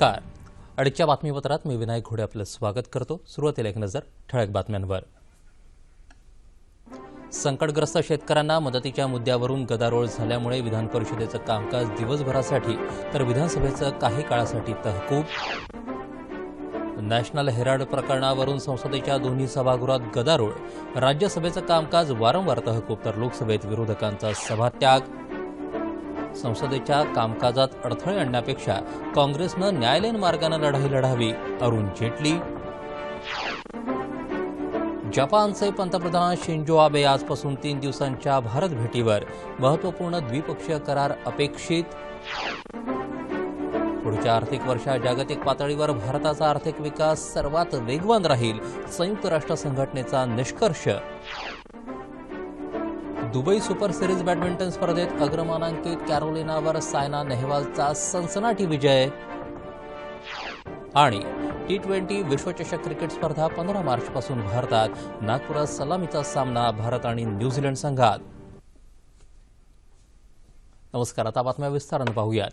नमस्कार. अडीच्या बातमीपत्रात मी विनायक घोडे आपलं स्वागत करतो. सुरुवातीला एक नजर ठळक बातम्यांवर. संकटग्रस्त शेतकऱ्यांना मदतीच्या मुद्द्यावरून गदारोळ झाल्यामुळे विधान परिषदेचं कामकाज दिवसभरासाठी तर विधानसभेचं काही काळासाठी तहकूब. नॅशनल हेराल्ड प्रकरणावरून संसदेच्या दोन्ही सभागृहात गदारोळ. राज्यसभेचं कामकाज वारंवार तहकूब तर लोकसभेत विरोधकांचा सभात्याग. संसदेच्या कामकाजात अडथळे आणण्यापेक्षा काँग्रेसनं न्यायालयीन मार्गानं लढाई लढावी अरुण जेटली. जपानचे पंतप्रधान शिंजो आबे आजपासून तीन दिवसांच्या भारत भेटीवर महत्त्वपूर्ण द्विपक्षीय करार अपेक्षित. पुढच्या आर्थिक वर्षात जागतिक पातळीवर भारताचा आर्थिक विकास सर्वात वेगवान राहील संयुक्त राष्ट्र संघटनेचा निष्कर्ष. दुबई सुपर सिरीज बॅडमिंटन स्पर्धेत अग्रमानांकित कॅरोलिनावर सायना नेहवालचा सनसनाटी विजय. आणि टी ट्वेंटी विश्वचषक क्रिकेट स्पर्धा पंधरा मार्चपासून भारतात. नागपुरात सलामीचा सामना भारत आणि न्यूझीलंड संघात. नमस्कार आता बातम्या विस्तारानं पाहूयात.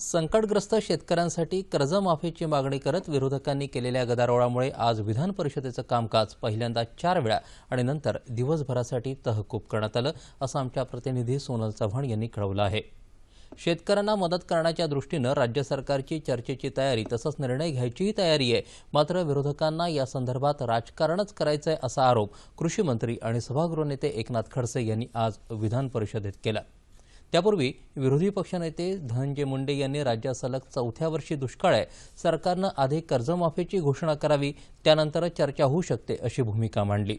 संकटग्रस्त शेतकऱ्यांसाठी कर्जमाफीची मागणी करत विरोधकांनी केलेल्या गदारोळामुळे आज विधान परिषदेचं कामकाज पहिल्यांदा चार वेळा आणि नंतर दिवसभरासाठी तहकूब करण्यात आलं असं आमच्या प्रतिनिधी सोनल चव्हाण यांनी कळवलं आहे. शेतकऱ्यांना मदत करण्याच्या दृष्टीनं राज्य सरकारची चर्चेची तयारी तसंच निर्णय घ्यायचीही तयारी आहे. मात्र विरोधकांना या संदर्भात राजकारणच करायचंय असा आरोप कृषी मंत्री आणि सभागृह नेते एकनाथ खडसे यांनी आज विधान परिषदेत केला. त्यापूर्वी विरोधी पक्षनेते धनंजय मुंडे यांनी राज्यात सलग चौथ्या वर्षी दुष्काळ आहे. सरकारनं आधी कर्जमाफीची घोषणा करावी त्यानंतरच चर्चा होऊ शकते अशी भूमिका मांडली.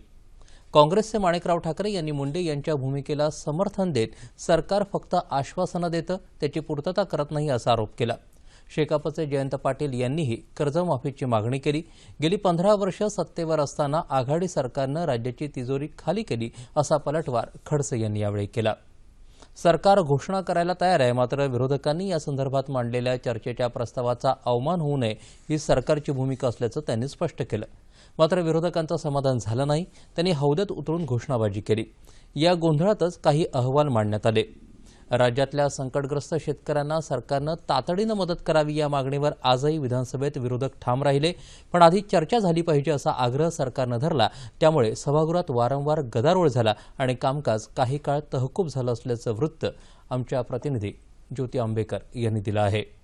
काँग्रेसचे माणिकराव ठाकरे यांनी मुंडे यांच्या भूमिकेला समर्थन देत सरकार फक्त आश्वासनं देतं त्याची पूर्तता करत नाही असा आरोप केला. शेकापचे जयंत पाटील यांनीही कर्जमाफीची मागणी केली. गेली पंधरा वर्ष सत्तेवर असताना आघाडी सरकारनं राज्याची तिजोरी खाली केली असा पलटवार खडसे यांनी यावेळी केला. सरकार घोषणा करायला तयार आहे. मात्र विरोधकांनी या संदर्भात मांडलेल्या चर्चेच्या प्रस्तावाचा अवमान होऊ नये ही सरकारची भूमिका असल्याचं त्यांनी स्पष्ट केलं. मात्र विरोधकांचं समाधान झालं नाही. त्यांनी हौद्यात उतरून घोषणाबाजी केली. या गोंधळातच काही अहवाल मांडण्यात आले. राज्यातल्या संकटग्रस्त शेतकऱ्यांना सरकारनं तातडीनं मदत करावी या मागणीवर आजही विधानसभेत विरोधक ठाम राहिले. पण आधी चर्चा झाली पाहिजे असा आग्रह सरकारनं धरला. त्यामुळे सभागृहात वारंवार गदारोळ झाला आणि कामकाज काही काळ तहकूब झालं असल्याचं वृत्त आमच्या प्रतिनिधी ज्योती आंबेकर यांनी दिलं आहे.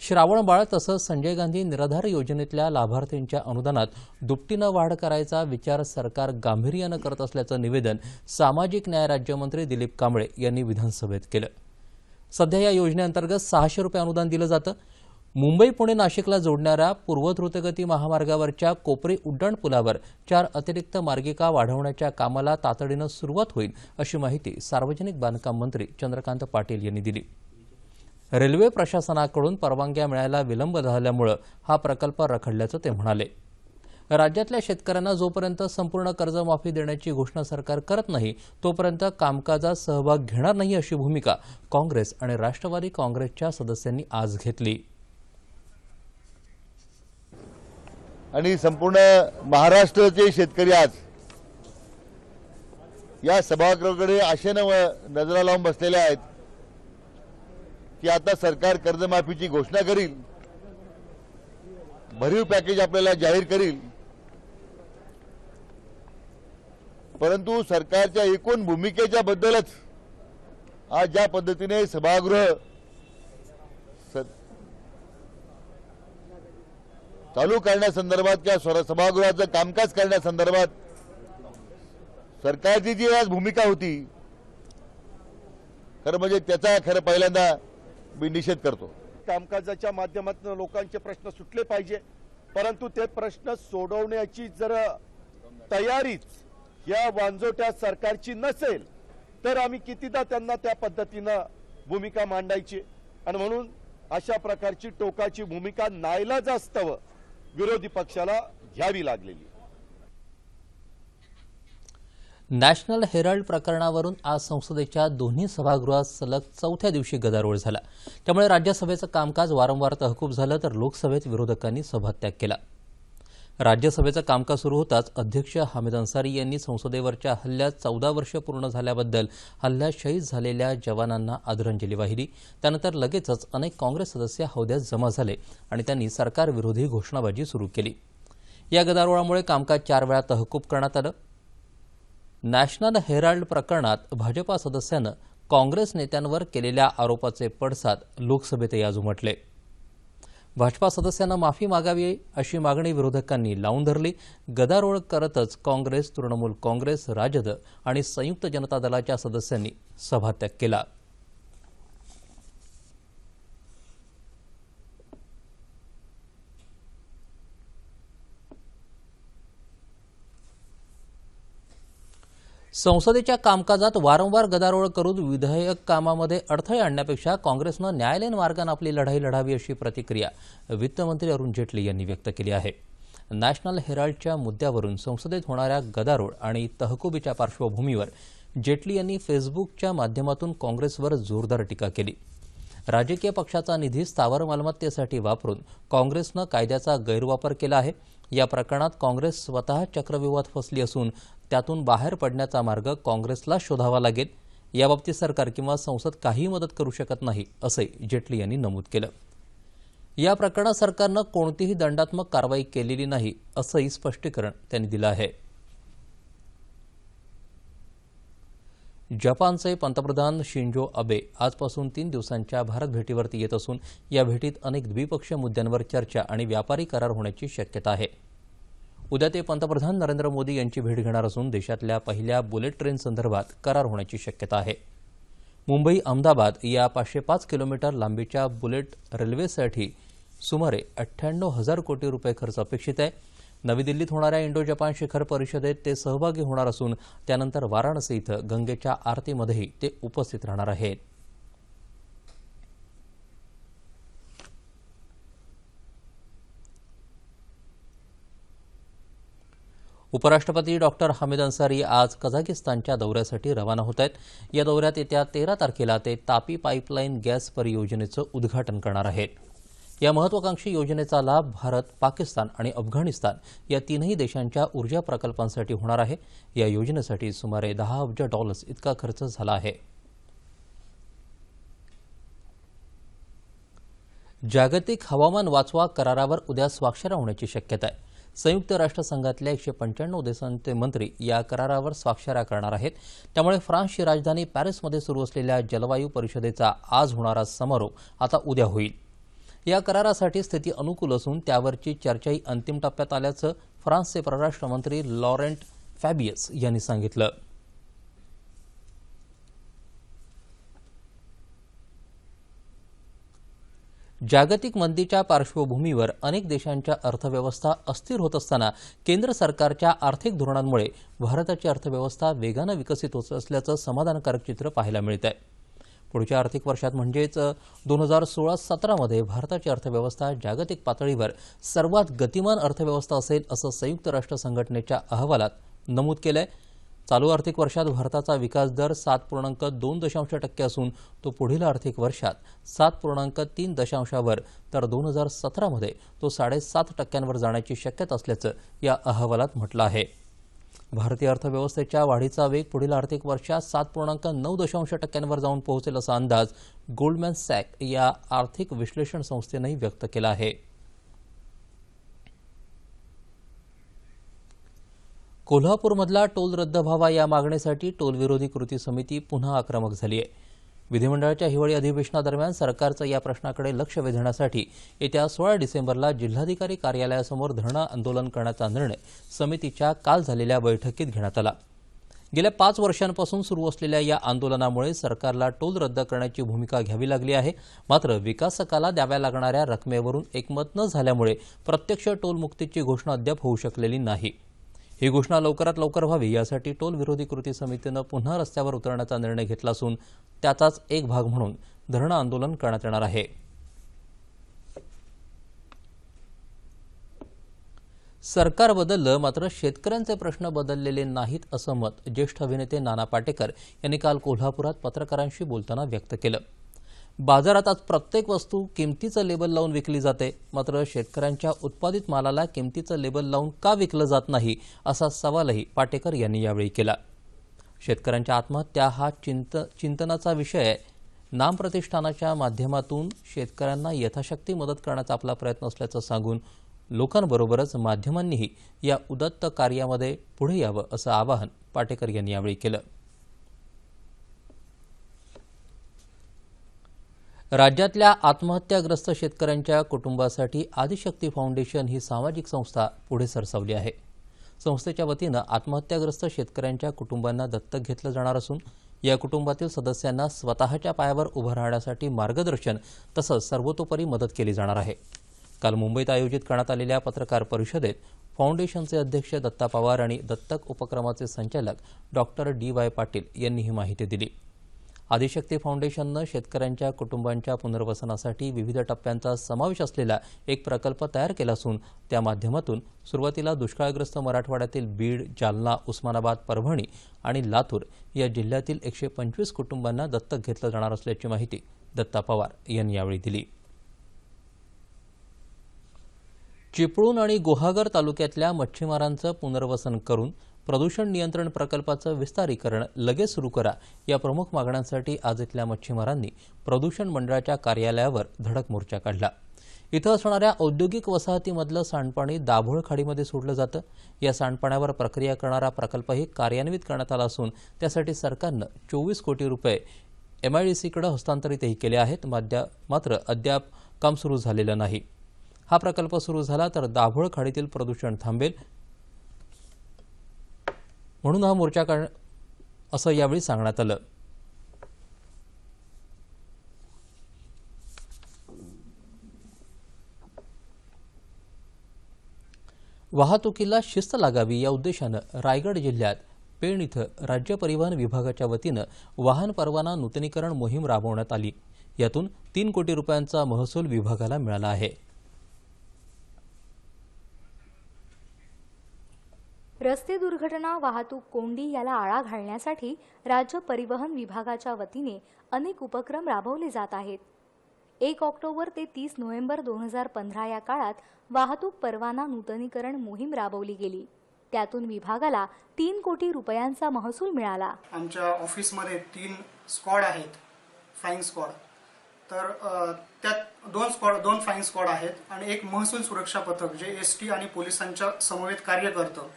श्रावणबाळ तसंच संजय गांधी निराधार योजनेतल्या लाभार्थींच्या अनुदानात दुपटीनं वाढ करायचा विचार सरकार गांभीर्यानं करत असल्याचं निवेदन सामाजिक न्याय राज्यमंत्री दिलीप कांबळे यांनी विधानसभेत केलं. सध्या या योजनेअंतर्गत सहाशे रुपये अनुदान दिलं जातं. मुंबई पुणे नाशिकला जोडणाऱ्या पूर्वद्रुतगती महामार्गावरच्या कोपरी उड्डाणपुलावर चार अतिरिक्त मार्गिका वाढवण्याच्या कामाला तातडीनं सुरुवात होईल अशी माहिती सार्वजनिक बांधकाम मंत्री चंद्रकांत पाटील यांनी दिली. रेल्वे प्रशासनाकडून परवानग्या मिळायला विलंब झाल्यामुळं हा प्रकल्प रखडल्याचं ते म्हणाले. राज्यातल्या शेतकऱ्यांना जोपर्यंत संपूर्ण कर्जमाफी देण्याची घोषणा सरकार करत नाही तोपर्यंत कामकाजात सहभाग घेणार नाही अशी भूमिका काँग्रेस आणि राष्ट्रवादी काँग्रेसच्या सदस्यांनी आज घेतली. आणि संपूर्ण महाराष्ट्राचे शेतकरी आज या सभागृहाकडे आशेनं नजरा लावून बसलेले आहेत. की आता सरकार कर्जमाफीची घोषणा करील भरीव पॅकेज आपल्याला जाहीर करील. परंतु सरकारच्या एकूण भूमिकेच्या बद्दलच आज ज्या पद्धतीने सभागृह चालू करण्यासंदर्भात किंवा सभागृहाचं कामकाज करण्यासंदर्भात सरकारची जी आज भूमिका होती खरं म्हणजे त्याचा खरं पहिल्यांदा मी निषेध करतो. कामकाजाच्या माध्यमातून लोकांचे प्रश्न सुटले पाहिजे. परंतु ते प्रश्न सोडवण्याची जर तयारीच या वांजोट्या सरकारची नसेल तर आम्ही कितीदा त्यांना त्या पद्धतीनं भूमिका मांडायची. आणि म्हणून अशा प्रकारची टोकाची भूमिका नाईलाजास्तव विरोधी पक्षाला घ्यावी लागलेली. नॅशनल हेराल्ड प्रकरणावरून आज संसदेच्या दोन्ही सभागृहात सलग चौथ्या दिवशी गदारोळ झाला. त्यामुळे राज्यसभेचं कामकाज वारंवार तहकूब झालं तर लोकसभेत विरोधकांनी सभात्याग केला. राज्यसभेचं कामकाज सुरू होताच अध्यक्ष हामिद अन्सारी यांनी संसदेवरच्या हल्ल्यात चौदा वर्ष पूर्ण झाल्याबद्दल हल्ल्यात शहीद झालेल्या जवानांना आदरांजली वाहिली. त्यानंतर लगेचच अनेक काँग्रेस सदस्य हौद्यात जमा झाले आणि त्यांनी सरकारविरोधी घोषणाबाजी सुरू केली. या गदारोळामुळे कामकाज चार वेळा तहकूब करण्यात आलं. नॅशनल हेराल्ड प्रकरणात भाजपा सदस्यानं काँग्रेस नेत्यांवर केलेल्या आरोपाचे पडसाद लोकसभेतही आज उमटले. भाजपा सदस्यांना माफी मागावी अशी मागणी विरोधकांनी लावून धरली. गदारोळ करतच काँग्रेस तृणमूल काँग्रेस राजद आणि संयुक्त जनता दलाच्या सदस्यांनी सभात्याग केला. संसदेच्या कामकाजात वारंवार गदारोळ करून विधेयक कामामध्ये अडथळे आणण्यापेक्षा काँग्रेसनं न्यायालयीन मार्गाने आपली लढाई लढावी अशी प्रतिक्रिया वित्तमंत्री अरुण जेटली यांनी व्यक्त केली आहे. नॅशनल हेराल्डच्या मुद्द्यावरून संसदेत होणाऱ्या गदारोळ आणि तहकुबीच्या पार्श्वभूमीवर जेटली यांनी फेसबुकच्या माध्यमातून काँग्रेसवर जोरदार टीका केली. राजकीय पक्षाचा निधी स्थावर मालमत्तेसाठी वापरून काँग्रेसनं कायद्याचा गैरवापर केला आहे. या प्रकरणात काँग्रेस स्वतः चक्रव्यूहात फसली असून त्यातून बाहेर पडण्याचा मार्ग काँग्रेसला शोधावा लागेल. याबाबतीत सरकार किंवा संसद काहीही मदत करू शकत नाही असंही जेटली यांनी नमूद केलं. या प्रकरणात सरकारनं कोणतीही दंडात्मक कारवाई केलेली नाही असंही स्पष्टीकरण त्यांनी दिलं आहे. जपानचे पंतप्रधान शिंजो अबे आजपासून तीन दिवसांच्या भारत भेटीवरती येत असून या भेटीत अनेक द्विपक्षीय मुद्द्यांवर चर्चा आणि व्यापारी करार होण्याची शक्यता आहे. उद्या ते पंतप्रधान नरेंद्र मोदी यांची भेट घेणार असून देशातल्या पहिल्या बुलेट ट्रेन संदर्भात करार होण्याची शक्यता आहे. मुंबई अहमदाबाद या पाचशे पाच किलोमीटर लांबीच्या बुलेट रेल्वेसाठी सुमारे अठ्ठ्याण्णव हजार कोटी रुपये खर्च अपेक्षित आहे. नवी दिल्लीत होणाऱ्या इंडो जपान शिखर परिषदेत ते सहभागी होणार असून त्यानंतर वाराणसी इथं गंगेच्या आरतीमध्येही ते उपस्थित राहणार आहेत. उपराष्ट्रपती डॉक्टर हमीद अन्सारी आज कझाकिस्तानच्या दौऱ्यासाठी रवाना होत आहेत. या दौऱ्यात येत्या तेरा तारखेला ते तापी पाईपलाईन गॅस परियोजनेचं उद्घाटन करणार आहेत. या महत्वाकांक्षी योजनेचा लाभ भारत पाकिस्तान आणि अफगाणिस्तान या तीनही देशांच्या ऊर्जा प्रकल्पांसाठी होणार आहे. या योजनेसाठी सुमारे दहा अब्ज डॉलर्स इतका खर्च झाला आहे. जागतिक हवामान वाचवा करारावर उद्या स्वाक्षऱ्या होण्याची शक्यता आहे. संयुक्त राष्ट्रसंघातल्या एकशे पंच्याण्णव देशांचे मंत्री या करारावर स्वाक्षऱ्या करणार आहेत. त्यामुळे फ्रान्सची राजधानी पॅरिसमध्ये सुरू असलेल्या जलवायू परिषदेचा आज होणारा समारोप आता उद्या होईल. या करारासाठी स्थिती अनुकूल असून त्यावरची चर्चाही अंतिम टप्प्यात आल्याचं फ्रान्सचे परराष्ट्र मंत्री लॉरेंट फॅबियस यांनी सांगितलं. जागतिक मंदीच्या पार्श्वभूमीवर अनेक देशांच्या अर्थव्यवस्था अस्थिर होत असताना केंद्र सरकारच्या आर्थिक धोरणांमुळे भारताची अर्थव्यवस्था वेगानं विकसित होत असल्याचं समाधानकारक चित्र पाहायला मिळत आहे पुढच्या आर्थिक वर्षात म्हणजेच दोन हजार सोळा सतरामध्ये भारताची अर्थव्यवस्था जागतिक पातळीवर सर्वात गतिमान अर्थव्यवस्था असेल असं संयुक्त राष्ट्र संघटनेच्या अहवालात नमूद केलं आहे चालू आर्थिक वर्षात भारताचा विकास दर सात पूर्णांक दोन दशांश टक्के असून तो पुढील आर्थिक वर्षात सात पूर्णांक तीन दशांशावर. तर दोन हजार सतरामध्ये तो साडेसात टक्क्यांवर जाण्याची शक्यता असल्याचं या अहवालात म्हटलं आहे. भारतीय अर्थव्यवस्थेच्या वाढीचा वेग पुढील आर्थिक वर्षात सात पूर्णांक नऊ दशांश टक्क्यांवर जाऊन पोहोचेल असा अंदाज गोल्डमॅन सॅक या आर्थिक विश्लेषण संस्थेनंही व्यक्त केला आहे. कोल्हापूरमधला टोल रद्द व्हावा या मागणीसाठी टोल विरोधी कृती समिती पुन्हा आक्रमक झाली आहे. विधिमंडळाच्या हिवाळी अधिवेशनादरम्यान सरकारचं या प्रश्नाकडे लक्ष वेधण्यासाठी येत्या सोळा डिसेंबरला जिल्हाधिकारी कार्यालयासमोर धरणं आंदोलन करण्याचा निर्णय समितीच्या काल झालेल्या बैठकीत घेण्यात आला. गेल्या पाच वर्षांपासून सुरू असलेल्या या आंदोलनामुळे सरकारला टोल रद्द करण्याची भूमिका घ्यावी लागली आहे. मात्र विकासकाला द्याव्या लागणाऱ्या रकमेवरून एकमत न झाल्यामुळे प्रत्यक्ष टोलमुक्तीची घोषणा अद्याप होऊ शकलेली नाही. ही घोषणा लवकरात लवकर व्हावी यासाठी टोल विरोधी कृती समितीनं पुन्हा रस्त्यावर उतरण्याचा निर्णय घेतला असून त्याचाच एक भाग म्हणून धरणं आंदोलन करण्यात येणार आहे. सरकार बदललं मात्र शेतकऱ्यांचे प्रश्न बदललेले नाहीत असं मत ज्येष्ठ अभिनेते नाना पाटेकर यांनी काल कोल्हापुरात पत्रकारांशी बोलताना व्यक्त केलं. बाजारात आज प्रत्येक वस्तू किमतीचं लेबल लावून विकली जाते. मात्र शेतकऱ्यांच्या उत्पादित मालाला किमतीचं लेबल लावून का विकलं जात नाही असा सवालही पाटेकर यांनी यावेळी केला. शेतकऱ्यांच्या आत्महत्या हा चिंत चिंतनाचा विषय आहे. नामप्रतिष्ठानाच्या माध्यमातून शेतकऱ्यांना यथाशक्ती मदत करण्याचा आपला प्रयत्न असल्याचं सांगून लोकांबरोबरच माध्यमांनीही या उदत्त कार्यामध्ये पुढे यावं असं आवाहन पाटेकर यांनी यावेळी केलं. राज्यातल्या आत्महत्याग्रस्त शेतकऱ्यांच्या कुटुंबासाठी आदिशक्ती फाउंडेशन ही सामाजिक संस्था पुढे सरसावली आहे. संस्थेच्या वतीनं आत्महत्याग्रस्त शेतकऱ्यांच्या कुटुंबांना दत्तक घेतलं जाणार असून या कुटुंबातील सदस्यांना स्वतःच्या पायावर उभं राहण्यासाठी मार्गदर्शन तसंच सर्वतोपरी मदत केली जाणार आहे. काल मुंबईत आयोजित करण्यात आलेल्या पत्रकार परिषदेत फाउंडेशनचे अध्यक्ष दत्ता पवार आणि दत्तक उपक्रमाचे संचालक डॉक्टर डी वाय पाटील यांनी ही माहिती दिली. आदिशक्ती फाउंडेशननं शेतकऱ्यांच्या कुटुंबांच्या पुनर्वसनासाठी विविध टप्प्यांचा समावेश असलेला एक प्रकल्प तयार केला असून त्या माध्यमातून सुरुवातीला दुष्काळग्रस्त मराठवाड्यातील बीड जालना उस्मानाबाद परभणी आणि लातूर या जिल्ह्यातील एकशे पंचवीस कुटुंबांना दत्तक घेतलं जाणार असल्याची माहिती दत्ता पवार यांनी यावेळी दिली. चिपळूण आणि गुहागर तालुक्यातल्या मच्छीमारांचं पुनर्वसन करून प्रदूषण नियंत्रण प्रकल्पाचं विस्तारीकरण लगेच सुरू करा या प्रमुख मागण्यांसाठी आज इथल्या मच्छीमारांनी प्रदूषण मंडळाच्या कार्यालयावर धडक मोर्चा काढला. इथं असणाऱ्या औद्योगिक वसाहतीमधलं सांडपाणी दाभोळ खाडीमध्ये सोडलं जातं. या सांडपाण्यावर प्रक्रिया करणारा प्रकल्पही कार्यान्वित करण्यात आला असून त्यासाठी सरकारनं चोवीस कोटी रुपये एमआयडीसीकडे हस्तांतरितही केले आहेत. माद्या मात्र अद्याप काम सुरू झालेलं नाही. हा प्रकल्प सुरू झाला तर दाभोळ खाडीतील प्रदूषण थांबेल. म्हणून हा मोर्चा काढ असं यावेळी सांगण्यात आलं. वाहतुकीला शिस्त लागावी या उद्देशानं रायगड जिल्ह्यात पेण इथं राज्य परिवहन विभागाच्या वतीनं वाहन परवाना नूतनीकरण मोहीम राबवण्यात आली. यातून तीन कोटी रुपयांचा महसूल विभागाला मिळाला आहे. रस्ते दुर्घटना वाहतूक कोंडी याला आळा घालण्यासाठी राज्य परिवहन विभागाच्या वतीने अनेक उपक्रम राबवले जात आहेत. एक ऑक्टोबर ते तीस नोव्हेंबर दोन हजार पंधरा या काळात वाहतूक परवाना नूतनीकरण मोहीम राबवली गेली. त्यातून विभागाला तीन कोटी रुपयांचा महसूल मिळाला. आमच्या ऑफिसमध्ये तीन स्क्वॉड आहेत फ्लाईंग स्क्वॉड. तर त्यात दोन स्क्वॉड दोन फ्लाईंग स्क्वॉड आहेत आणि एक महसूल सुरक्षा पथक जे एस टी आणि पोलिसांच्या समवेत कार्य करतं.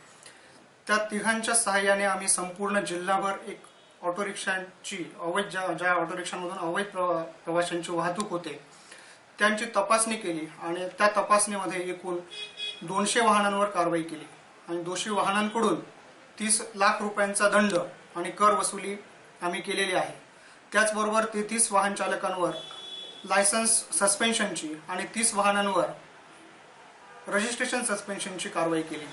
त्या तिघांच्या सहाय्याने आम्ही संपूर्ण जिल्हाभर एक ऑटो रिक्षांची अवैध ज्या ज्या ऑटो रिक्षांमधून अवैध प्रवा- प्रवाशांची वाहतूक होते त्यांची तपासणी केली आणि त्या तपासणीमध्ये एकूण दोनशे वाहनांवर कारवाई केली. आणि दोषी वाहनांकडून तीस लाख रुपयांचा दंड आणि कर वसुली आम्ही केलेली आहे. त्याचबरोबर तेहतीस वाहन चालकांवर लायसन्स सस्पेन्शनची आणि तीस वाहनांवर रजिस्ट्रेशन सस्पेन्शनची कारवाई केली.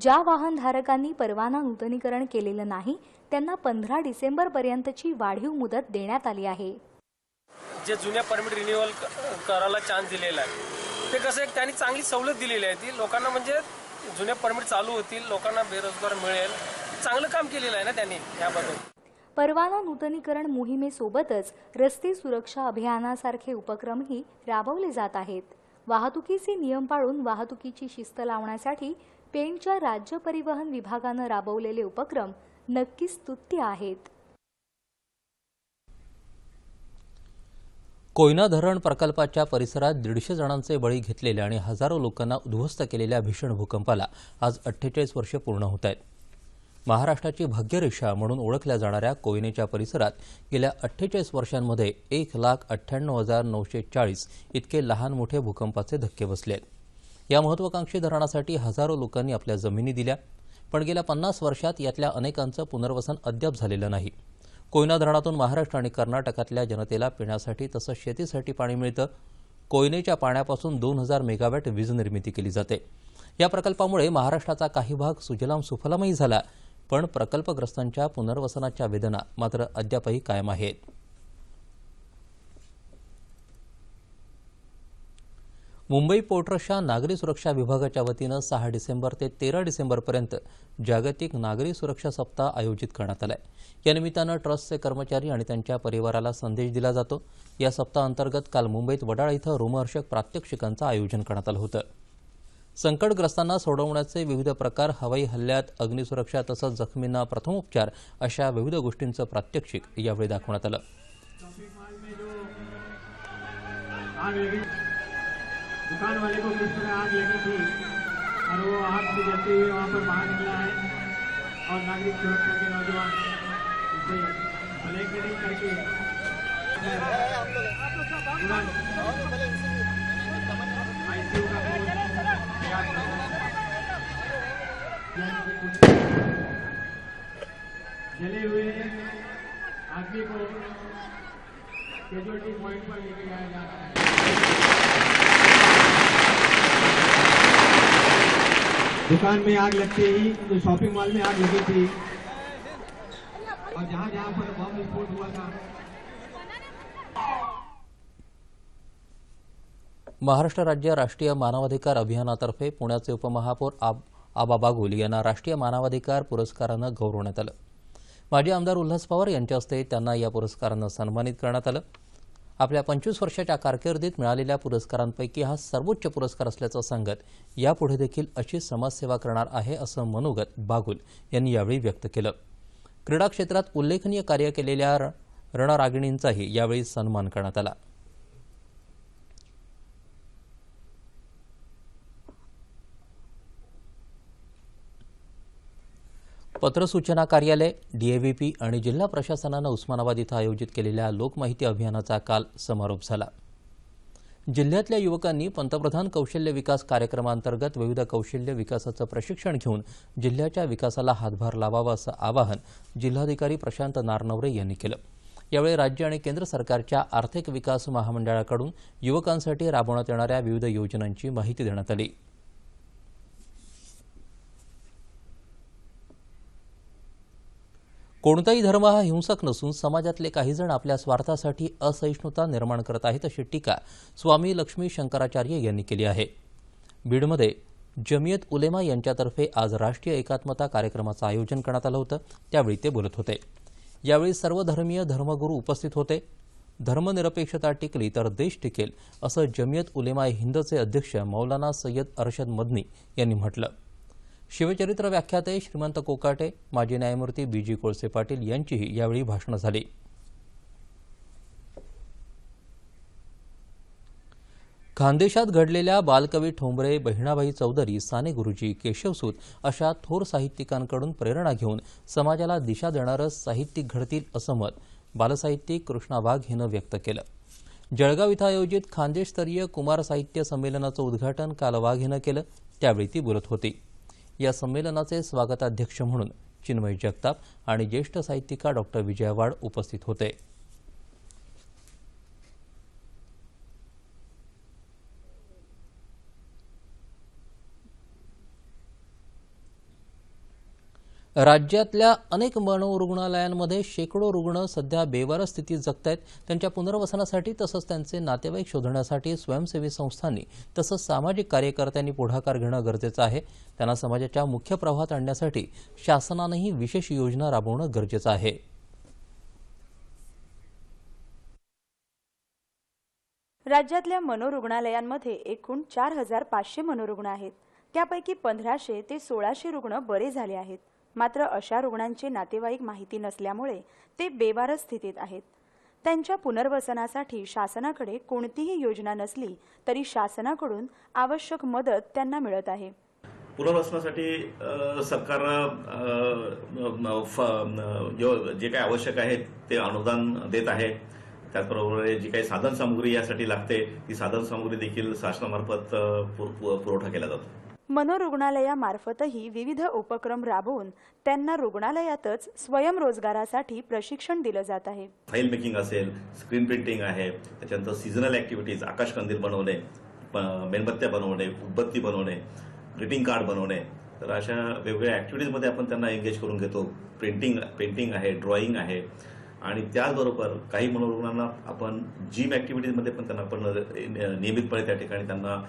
ज्या वाहनधारकांनी परवाना नूतनीकरण केलेलं नाही त्यांना पंधरा डिसेंबर पर्यंतची वाढीव मुदत देण्यात आली आहे. जे जुन्या परमिट रिन्युअल करायला चान्स दिलेला आहे. ते कसं एक त्यांनी चांगली सवलत दिलेली आहे ती. लोकांना म्हणजे जुन्या परमिट चालू होतील लोकांना बेरोजगार मिळेल. चांगलं काम केलेलं आहे ना त्यांनी याबाबत. परवाना नूतनीकरण मोहिमेसोबतच रस्ते सुरक्षा अभियानासारखे उपक्रमही राबवले जात आहेत. वाहतुकीचे नियम पाळून वाहतुकीची शिस्त लावण्यासाठी पेणच्या राज्य परिवहन विभागानं राबवलेले उपक्रम नक्कीच स्तुत्य आहेत. कोयना धरण प्रकल्पाच्या परिसरात दीडशे जणांचे बळी घेतलेल्या आणि हजारो लोकांना उद्ध्वस्त केलेल्या भीषण भूकंपाला आज अठ्ठेचाळीस वर्षे पूर्ण होत आहेत. महाराष्ट्राची भाग्यरेषा म्हणून ओळखल्या जाणाऱ्या कोयनेच्या परिसरात गेल्या अठ्ठेचाळीस वर्षांमध्ये एक लाख अठ्ठ्याण्णव हजार नऊशे चाळीस इतके लहान मोठे भूकंपाचे धक्के बसले आहेत या महत्वाकांक्षी धरणासाठी हजारो लोकांनी आपल्या जमिनी दिल्या. पण गेल्या पन्नास वर्षात यातल्या अनेकांचं पुनर्वसन अद्याप झालेलं नाही. कोयना धरणातून महाराष्ट्र आणि कर्नाटकातल्या जनतेला पिण्यासाठी तसंच शेतीसाठी पाणी मिळतं. कोयनेच्या पाण्यापासून दोन हजार मेगावॅट वीज निर्मिती केली जाते. या प्रकल्पामुळे महाराष्ट्राचा काही भाग सुजलाम सुफलामही झाला पण प्रकल्पग्रस्तांच्या पुनर्वसनाच्या वेदना मात्र अद्यापही कायम आहेत. मुंबई पोर्ट ट्रस्टच्या नागरी सुरक्षा विभागाच्या वतीनं सहा डिसेंबर ते तेरा डिसेंबरपर्यंत जागतिक नागरी सुरक्षा सप्ताह आयोजित करण्यात आलाय. या निमित्तानं ट्रस्टचे कर्मचारी आणि त्यांच्या परिवाराला संदेश दिला जातो. या सप्ताहांतर्गत काल मुंबईत वडाळ इथं रोमहर्षक प्रात्यक्षिकांचं आयोजन करण्यात आलं होतं. संकटग्रस्तांना सोडवण्याचे विविध प्रकार हवाई हल्ल्यात अग्निसुरक्षा तसंच जखमींना प्रथमोपचार अशा विविध गोष्टींचं प्रात्यक्षिक यावेळी दाखवण्यात आलं. दुकान वाले को किस तरह आग लगी थी और वो आग से जलते हुए वहाँ पर बाहर निकला है और नागरिक सुरक्षा के नौजवान उसे ब्लैंकेटिंग करके आईसीयू का कोड तैयार कर रहे हैं। यानी कि कुछ जले हुए आदमी को कैजुअलिटी पॉइंट पर लेके जाया जा रहा है दुकान में आग लगते ही जो शॉपिंग मॉल में आग लगी थी। और जहां जहां पर बम विस्फोट हुआ था। महाराष्ट्र राज्य राष्ट्रीय मानवाधिकार अभियानातर्फे पुण्याचे उपमहापौर आब आबा बागुल यांना राष्ट्रीय मानवाधिकार पुरस्कारानं गौरवण्यात आलं. माजी आमदार उल्हास पवार यांच्या हस्ते त्यांना या पुरस्कारानं सन्मानित करण्यात आलं. आपल्या पंचवीस वर्षाच्या कारकिर्दीत मिळालेल्या पुरस्कारांपैकी हा सर्वोच्च पुरस्कार असल्याचं सांगत यापुढे देखील अशी समाजसेवा करणार आहे असं मनोगत बागुल यांनी यावेळी व्यक्त केलं. क्रीडा क्षेत्रात उल्लेखनीय कार्य केलेल्या र- रणरागिणींचाही यावेळी सन्मान करण्यात आला. पत्रसूचना कार्यालय डीएव्हीपी आणि जिल्हा प्रशासनानं उस्मानाबाद इथं आयोजित केलेल्या लोकमाहिती अभियानाचा काल समारोप झाला. जिल्ह्यातल्या युवकांनी पंतप्रधान कौशल्य विकास कार्यक्रमांतर्गत विविध कौशल्य विकासाचं प्रशिक्षण घेऊन जिल्ह्याच्या विकासाला हातभार लावावा असं आवाहन जिल्हाधिकारी प्रशांत नारनवरे यांनी केलं. यावेळी राज्य आणि केंद्र सरकारच्या आर्थिक विकास महामंडळाकडून युवकांसाठी राबवण्यात येणाऱ्या विविध योजनांची माहिती देण्यात आली. कोणताही धर्म हा हिंसक नसून समाजातले काही जण आपल्या स्वार्थासाठी असहिष्णुता निर्माण करत आहेत अशी टीका स्वामी लक्ष्मी शंकराचार्य यांनी केली आहे. बीडमध्ये जमियत उलेमा यांच्यातर्फे आज राष्ट्रीय एकात्मता कार्यक्रमाचं आयोजन करण्यात आलं होतं. त्यावेळी ते बोलत होते. यावेळी सर्वधर्मीय धर्मगुरू उपस्थित होते. धर्मनिरपेक्षता टिकली तर देश टिकेल असं जमियत उलेमा हिंदचे अध्यक्ष मौलाना सय्यद अरशद मदनी यांनी म्हटलं. शिवचरित्र व्याख्याते श्रीमंत कोकाटे माजी न्यायमूर्ती बी जी कोळसे पाटील यांचीही यावेळी भाषणं झाली. खानदेशात घडलेल्या बालकवी ठोंबरे बहिणाबाई चौधरी साने गुरुजी केशवसूत अशा थोर साहित्यिकांकडून प्रेरणा घेऊन समाजाला दिशा देणारं साहित्यिक घडतील असं मत बालसाहित्यिक कृष्णा वाघ हिनं व्यक्त केलं. जळगाव इथं आयोजित खानदेशस्तरीय कुमार साहित्य संमेलनाचं उद्घाटन काल वाघ हिनं केलं त्यावेळी ती बोलत होती. या संमेलनाचे स्वागताध्यक्ष म्हणून चिन्मय जगताप आणि ज्येष्ठ साहित्यिका डॉक्टर विजया वाड उपस्थित होते. राज्यातल्या अनेक मनोरुग्णालयांमध्ये शेकडो रुग्ण सध्या बेवार स्थितीत जगत आहेत त्यांच्या पुनर्वसनासाठी तसंच त्यांचे नातेवाईक शोधण्यासाठी स्वयंसेवी संस्थांनी तसंच सामाजिक कार्यकर्त्यांनी पुढाकार घेणं गरजेचं आहे. त्यांना समाजाच्या मुख्य प्रवाहात आणण्यासाठी शासनानंही विशेष योजना राबवणं गरजेचं आहे. राज्यातल्या मनोरुग्णालयांमध्ये एकूण चार हजार पाचशे मनोरुग्ण आहेत. त्यापैकी पंधराशे ते सोळाशे रुग्ण बरे झाले आहेत. मात्र अशा रुग्णांचे नातेवाईक माहिती नसल्यामुळे ते बेवारस स्थितीत आहेत. त्यांच्या पुनर्वसनासाठी शासनाकडे कोणतीही योजना नसली तरी शासनाकडून आवश्यक मदत त्यांना मिळत आहे. पुनर्वसनासाठी सरकार जे काही आवश्यक आहे ते अनुदान देत आहे. त्याचबरोबर जी काही साधनसामुग्री यासाठी लागते ती साधनसामुग्री देखील शासनामार्फत पुरवठा केला जातो. मनोरुग्णालयामार्फतही विविध उपक्रम राबवून त्यांना रुग्णालयातच स्वयंरोजगारासाठी प्रशिक्षण दिलं जात आहे. फाईल मेकिंग असेल स्क्रीन प्रिंटिंग आहे त्याच्यानंतर सीझनल ऍक्टिव्हिटीज आकाशकंदील बनवणे प- मेणबत्त्या बनवणे उदबत्ती बनवणे ग्रीटिंग कार्ड बनवणे. तर अशा वेगवेगळ्या ऍक्टिव्हिटीजमध्ये आपण त्यांना एंगेज करून घेतो. प्रिंटिंग पेंटिंग आहे ड्रॉइंग आहे. आणि त्याचबरोबर काही मनोरुग्णांना आपण जिम ॲक्टिव्हिटीजमध्ये पण त्यांना आपण नियमितपणे त्या ठिकाणी त्यांना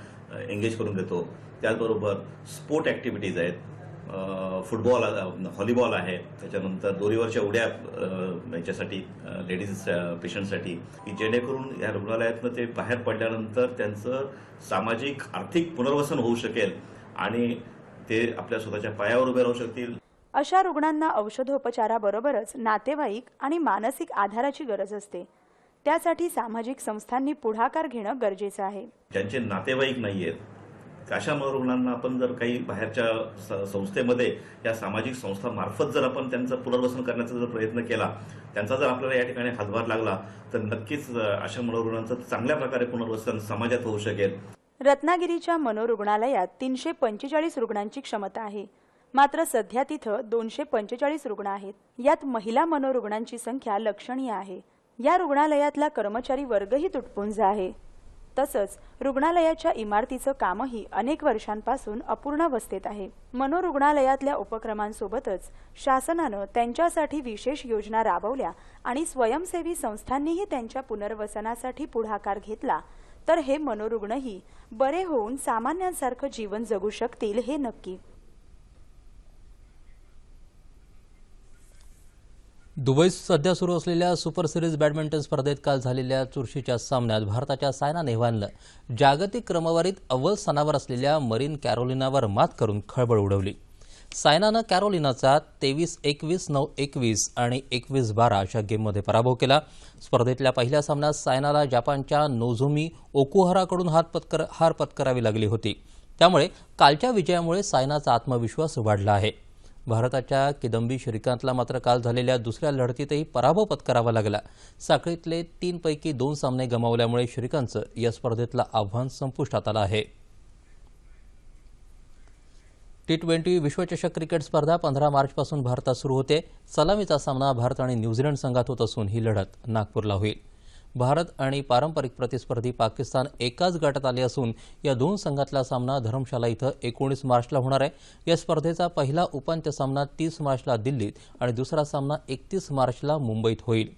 एंगेज करून देतो. त्याचबरोबर स्पोर्ट ॲक्टिव्हिटीज आहेत. फुटबॉल हॉलीबॉल व्हॉलीबॉल आहे. त्याच्यानंतर दोरीवरच्या उड्या याच्यासाठी लेडीज पेशंटसाठी की जेणेकरून या रुग्णालयातनं ते बाहेर पडल्यानंतर त्यांचं सामाजिक आर्थिक पुनर्वसन होऊ शकेल आणि ते आपल्या स्वतःच्या पायावर उभे राहू शकतील. अशा रुग्णांना औषधोपचाराबरोबरच नातेवाईक आणि मानसिक आधाराची गरज असते. त्यासाठी सामाजिक संस्थांनी पुढाकार घेणं गरजेचं आहे. ज्यांचे नातेवाईक नाही आहेत अशा रुग्णांना आपण जर काही बाहेरच्या संस्थेमध्ये या सामाजिक संस्थांमार्फत जर आपण त्यांचं पुनर्वसन करण्याचा जर प्रयत्न केला त्यांचा जर आपल्याला या ठिकाणी हातभार लागला तर नक्कीच अशा मनोरुग्णांचं चांगल्या प्रकारे पुनर्वसन समाजात होऊ शकेल. रत्नागिरीच्या मनोरुग्णालयात तीनशे पंचेचाळीस रुग्णांची क्षमता आहे. मात्र सध्या तिथं दोनशे पंचेचाळीस रुग्ण आहेत. यात महिला मनोरुग्णांची संख्या लक्षणीय आहे. या रुग्णालयातला कर्मचारी वर्गही तुटपुंज आहे. तसंच रुग्णालयाच्या इमारतीचं कामही अनेक वर्षांपासून अपूर्णावस्थेत आहे. मनोरुग्णालयातल्या उपक्रमांसोबतच शासनानं त्यांच्यासाठी विशेष योजना राबवल्या आणि स्वयंसेवी संस्थांनीही त्यांच्या पुनर्वसनासाठी पुढाकार घेतला. तर हे मनोरुग्णही बरे होऊन सामान्यांसारखं जीवन जगू शकतील हे नक्की. दुबईत सध्या सुरू असलेल्या सुपर सिरीज बॅडमिंटन स्पर्धेत काल झालेल्या चुरशीच्या सामन्यात भारताच्या सायना नेहवालनं जागतिक क्रमवारीत अव्वल स्थानावर असलेल्या मरीन कॅरोलिनावर मात करून खळबळ उडवली. सायनानं कॅरोलिनाचा तेवीस एकवीस नऊ एकवीस आणि एकवीस बारा अशा गेममध्ये पराभव केला. स्पर्धेतल्या पहिल्या सामन्यात सायनाला जपानच्या नोझोमी ओकुहराकडून हात पत्कर हार पत्करावी लागली होती. त्यामुळे कालच्या विजयामुळे सायनाचा आत्मविश्वास वाढला आहे. भारताच्या किदंबी श्रीकांतला मात्र काल झालेल्या दुसऱ्या लढतीतही पराभव पत्करावा लागला. साखळीतले तीनपैकी दोन सामने गमावल्यामुळे श्रीकांतचं या स्पर्धेतलं आव्हान संपुष्टात आलं आहे. टी ट्वेंटी विश्वचषक क्रिकेट स्पर्धा पंधरा मार्चपासून भारतात सुरू होते. सलामीचा सामना भारत आणि न्यूझीलंड संघात होत असून ही लढत नागपूरला होईल. भारत आणि पारंपरिक प्रतिस्पर्धी पाकिस्तान एकाच गटात आले असून या दोन संघातला सामना धर्मशाला इथं एकोणीस मार्चला होणार आहे. या स्पर्धेचा पहिला उपांत्य सामना तीस मार्चला दिल्लीत आणि दुसरा सामना एकतीस मार्चला मुंबईत होईल.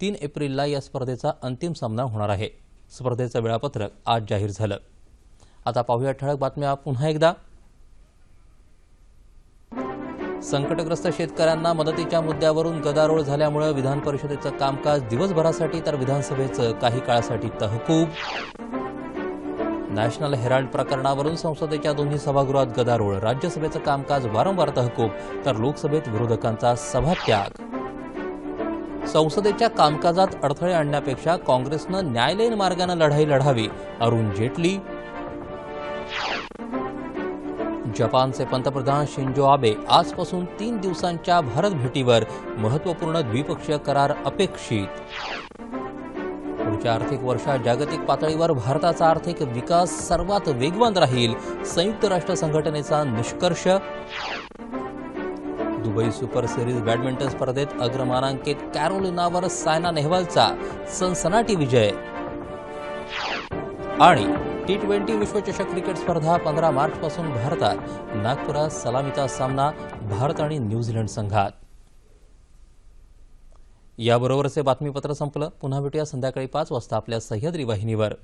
तीन एप्रिलला या स्पर्धेचा अंतिम सामना होणार आहे. स्पर्धेचं वेळापत्रक आज जाहीर झालं. आता पाहूया ठळक बातम्या पुन्हा एकदा. संकटग्रस्त शेतकऱ्यांना मदतीच्या मुद्द्यावरून गदारोळ झाल्यामुळे विधान परिषदेचं कामकाज दिवसभरासाठी तर विधानसभेचं काही काळासाठी तहकूब. नॅशनल हेराल्ड प्रकरणावरून संसदेच्या दोन्ही सभागृहात गदारोळ राज्यसभेचं कामकाज वारंवार तहकूब तर लोकसभेत विरोधकांचा सभात्याग. संसदेच्या कामकाजात अडथळे आणण्यापेक्षा काँग्रेसनं न्यायालयीन मार्गानं लढाई लढावी अरुण जेटली जपानचे पंतप्रधान शिंजो आबे आजपासून तीन दिवसांच्या भारत भेटीवर महत्त्वपूर्ण द्विपक्षीय करार अपेक्षित. पुढच्या आर्थिक वर्षात जागतिक पातळीवर भारताचा आर्थिक विकास सर्वात वेगवान राहील संयुक्त राष्ट्र संघटनेचा निष्कर्ष. दुबई सुपर सिरीज बॅडमिंटन स्पर्धेत अग्रमानांकित कॅरोलिनावर सायना नेहवालचा सनसनाटी विजय. आणि टी ट्वेंटी विश्वचषक क्रिकेट स्पर्धा पंधरा मार्चपासून भारतात. नागपुरात सलामीचा सामना भारत आणि न्यूझीलंड संघात. याबरोबरचे बातमीपत्र संपलं. पुन्हा भेटूया संध्याकाळी पाच वाजता आपल्या सह्याद्री वाहिनीवर.